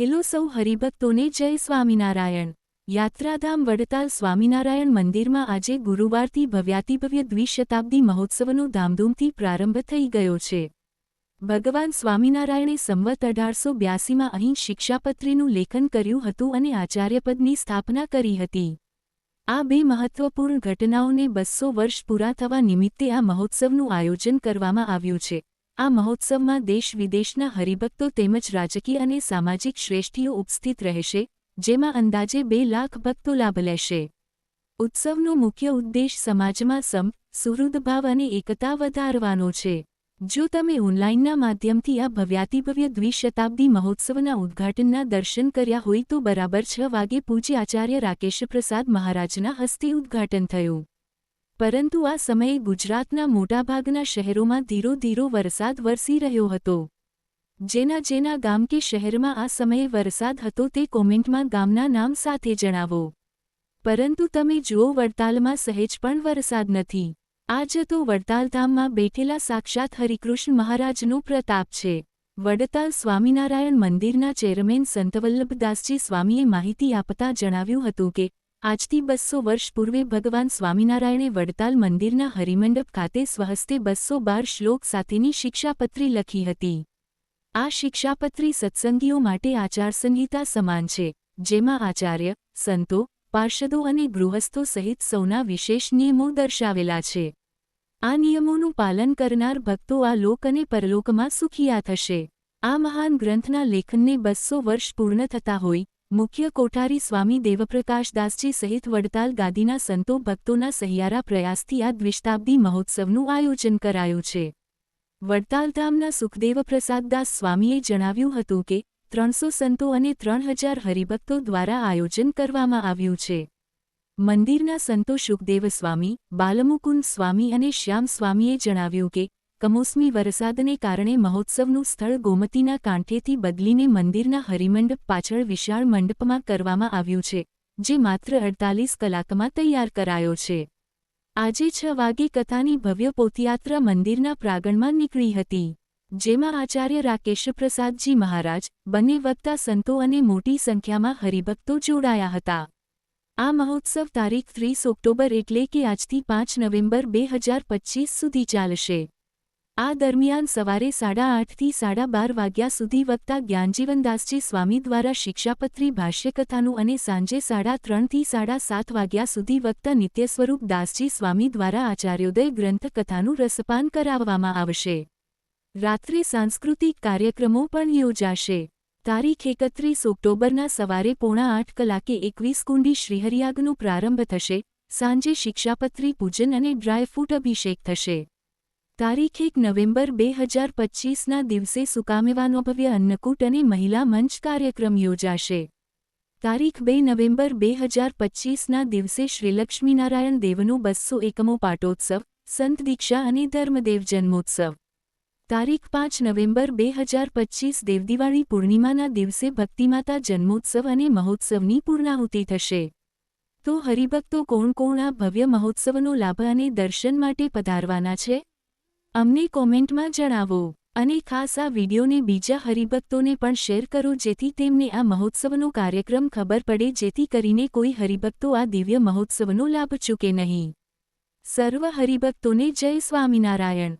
Hello સૌ હરિભક્તોને જય સ્વામિનારાયણ. યાત્રાધામ વડતાલ સ્વામિનારાયણ મંદિરમાં આજે ગુરુવારથી ભવ્યાતિભવ્ય દ્વિશતાબ્દી મહોત્સવનો ધામધૂમથી પ્રારંભ થઈ ગયો છે. ભગવાન સ્વામિનારાયણે સંવત અઢારસો બ્યાસીમાં અહીં શિક્ષાપત્રીનું લેખન કર્યું હતું અને આચાર્યપદની સ્થાપના કરી હતી. આ બે મહત્વપૂર્ણ ઘટનાઓને બસો વર્ષ પૂરા થવા નિમિત્તે આ મહોત્સવનું આયોજન કરવામાં આવ્યું છે. આ મહોત્સવમાં દેશ વિદેશના હરિભક્તો તેમજ રાજકીય અને સામાજિક શ્રેષ્ઠીઓ ઉપસ્થિત રહેશે, જેમાં અંદાજે બે લાખ ભક્તો લાભ લેશે. ઉત્સવનો મુખ્ય ઉદ્દેશ સમાજમાં સમ સુહૃદભાવ અને એકતા વધારવાનો છે. જો તમે ઓનલાઇનના માધ્યમથી આ ભવ્યાતિભવ્ય દ્વિશતાબ્દી મહોત્સવના ઉદ્ઘાટનના દર્શન કર્યા હોય તો બરાબર છ વાગે પૂજ્ય આચાર્ય રાકેશ પ્રસાદ મહારાજના હસ્તે ઉદ્ઘાટન થયું. પરંતુ આ સમયે ગુજરાતના મોટાભાગના શહેરોમાં ધીરો ધીરો વરસાદ વરસી રહ્યો હતો. જેના જેના ગામ કે શહેરમાં આ સમયે વરસાદ હતો તે કોમેન્ટમાં ગામના નામ સાથે જણાવો. પરંતુ તમે જુઓ વડતાલમાં સહેજ પણ વરસાદ નથી. આ જતો વડતાલધામમાં બેઠેલા સાક્ષાત હરિકૃષ્ણ મહારાજનો પ્રતાપ છે. વડતાલ સ્વામિનારાયણ મંદિરના ચેરમેન સંતવલ્લભદાસજી સ્વામીએ માહિતી આપતા જણાવ્યું હતું કે આજથી બસો વર્ષ પૂર્વે ભગવાન સ્વામિનારાયણે વડતાલ મંદિરના હરિમંડપ ખાતે સ્વહસ્તે બસો બાર શ્લોક સાથેની શિક્ષાપત્રી લખી હતી. આ શિક્ષાપત્રી સત્સંગીઓ માટે આચારસંહિતા સમાન છે, જેમાં આચાર્ય, સંતો, પાર્ષદો અને ગૃહસ્થો સહિત સૌના વિશેષ નિયમો દર્શાવેલા છે. આ નિયમોનું પાલન કરનાર ભક્તો આ લોક અને પરલોકમાં સુખિયા થશે. આ મહાન ગ્રંથના લેખનને બસો વર્ષ પૂર્ણ થતા હોય મુખ્ય કોઠારી સ્વામી દેવપ્રકાશદાસજી સહિત વડતાલ ગાદીના સંતો ભક્તોના સહિયારા પ્રયાસથી આ દ્વિશતાબ્દી મહોત્સવનું આયોજન કરાયું છે. વડતાલધામના સુખદેવપ્રસાદદાસ સ્વામીએ જણાવ્યું હતું કે, ત્રણસો સંતો અને ત્રણ હજાર હરિભક્તો દ્વારા આયોજન કરવામાં આવ્યું છે. મંદિરના સંતો સુખદેવ સ્વામી, બાલમુકુંદ સ્વામી અને શ્યામ સ્વામીએ જણાવ્યું કે કમોસમી વરસાદને કારણે મહોત્સવનું સ્થળ ગોમતીના કાંઠેથી બદલીને મંદિરના હરિમંડપ પાછળ વિશાળ મંડપમાં કરવામાં આવ્યું છે, જે માત્ર અડતાલીસ કલાકમાં તૈયાર કરાયો છે. આજે છ વાગે કથાની ભવ્ય પોથયાત્રા મંદિરના પ્રાંગણમાં નીકળી હતી, જેમાં આચાર્ય રાકેશપ્રસાદજી મહારાજ, બંને વક્તા સંતો અને મોટી સંખ્યામાં હરિભક્તો જોડાયા હતા. આ મહોત્સવ તારીખ ત્રીસ ઓક્ટોબર એટલે કે આજથી પાંચ નવેમ્બર બે સુધી ચાલશે. આ દરમિયાન સવારે સાડા આઠથી સાડા બાર વાગ્યા સુધી વક્તા જ્ઞાનજીવનદાસજી સ્વામી દ્વારા શિક્ષાપત્રી ભાષ્યકથાનું અને સાંજે સાડા ત્રણથી સાડા સાત વાગ્યા સુધી વક્તા નિત્યસ્વરૂપ દાસજી સ્વામી દ્વારા આચાર્યોદય ગ્રંથકથાનું રસપાન કરાવવામાં આવશે. રાત્રે સાંસ્કૃતિક કાર્યક્રમો પણ યોજાશે. તારીખ એકત્રીસ ઓક્ટોબરના સવારે પોણા આઠ કલાકે એકવીસ કુંડી શ્રીહરિયાગનો પ્રારંભ થશે. સાંજે શિક્ષાપત્રી પૂજન અને ડ્રાયફ્રૂટ અભિષેક થશે. તારીખ એક નવેમ્બર બે હજાર પચ્ચીસના દિવસે સુકામેવાનો ભવ્ય અન્નકૂટ અને મહિલા મંચ કાર્યક્રમ યોજાશે. તારીખ બે નવેમ્બર બે હજાર પચ્ચીસના દિવસે શ્રીલક્ષ્મીનારાયણ દેવનો બસો એકમો પાટોત્સવ, સંત દીક્ષા અને ધર્મદેવ જન્મોત્સવ. તારીખ પાંચ નવેમ્બર બે હજાર પચ્ચીસ દેવદિવાળી પૂર્ણિમાના દિવસે ભક્તિમાતા જન્મોત્સવ અને મહોત્સવની પૂર્ણાહુતિ થશે. તો હરિભક્તો કોણ કોણ આ ભવ્ય મહોત્સવનો લાભ અને દર્શન માટે પધારવાના છે? અમને કોમેન્ટમાં જણાવો અને ખાસ આ વિડીયોને બીજા હરિભક્તોને પણ શેર કરો જેથી તેમને આ મહોત્સવનો કાર્યક્રમ ખબર પડે જેથી કરીને કોઈ હરિભક્તો આ દિવ્ય મહોત્સવનો લાભ ચૂકે નહીં. સર્વ હરિભક્તોને જય સ્વામિનારાયણ.